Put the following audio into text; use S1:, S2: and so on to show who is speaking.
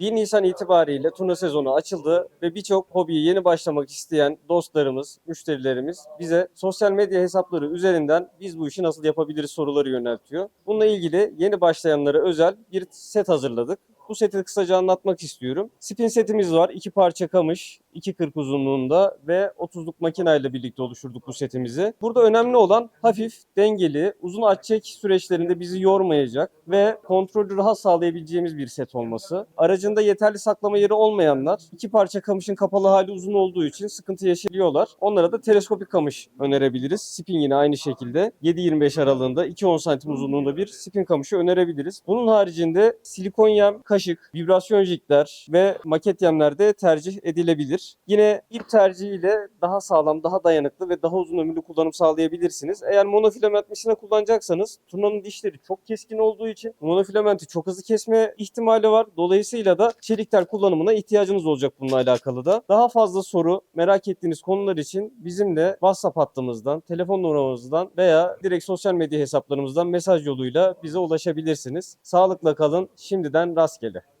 S1: 1 Nisan itibariyle turna sezonu açıldı ve birçok hobiye yeni başlamak isteyen dostlarımız, müşterilerimiz bize sosyal medya hesapları üzerinden biz bu işi nasıl yapabiliriz soruları yöneltiyor. Bununla ilgili yeni başlayanlara özel bir set hazırladık. Bu seti kısaca anlatmak istiyorum. Spin setimiz var. iki parça kamış, 2.40 uzunluğunda ve 30'luk makinayla birlikte oluşturduk bu setimizi. Burada önemli olan hafif, dengeli, uzun aç çek süreçlerinde bizi yormayacak ve kontrolü rahat sağlayabileceğimiz bir set olması. Aracında yeterli saklama yeri olmayanlar iki parça kamışın kapalı hali uzun olduğu için sıkıntı yaşıyorlar. Onlara da teleskopik kamış önerebiliriz. Spin yine aynı şekilde 7-25 aralığında 2-10 santim uzunluğunda bir spin kamışı önerebiliriz. Bunun haricinde silikon yem, kaşık, vibrasyon jikler ve maket yemler de tercih edilebilir. Yine ip tercihiyle daha sağlam, daha dayanıklı ve daha uzun ömürlü kullanım sağlayabilirsiniz. Eğer monofilament misina kullanacaksanız turnanın dişleri çok keskin olduğu için monofilamenti çok hızlı kesme ihtimali var. Dolayısıyla da çelik tel kullanımına ihtiyacınız olacak bununla alakalı da. Daha fazla soru, merak ettiğiniz konular için bizimle WhatsApp hattımızdan, telefon numaramızdan veya direkt sosyal medya hesaplarımızdan mesaj yoluyla bize ulaşabilirsiniz. Sağlıkla kalın. Şimdiden rastgele. সেটা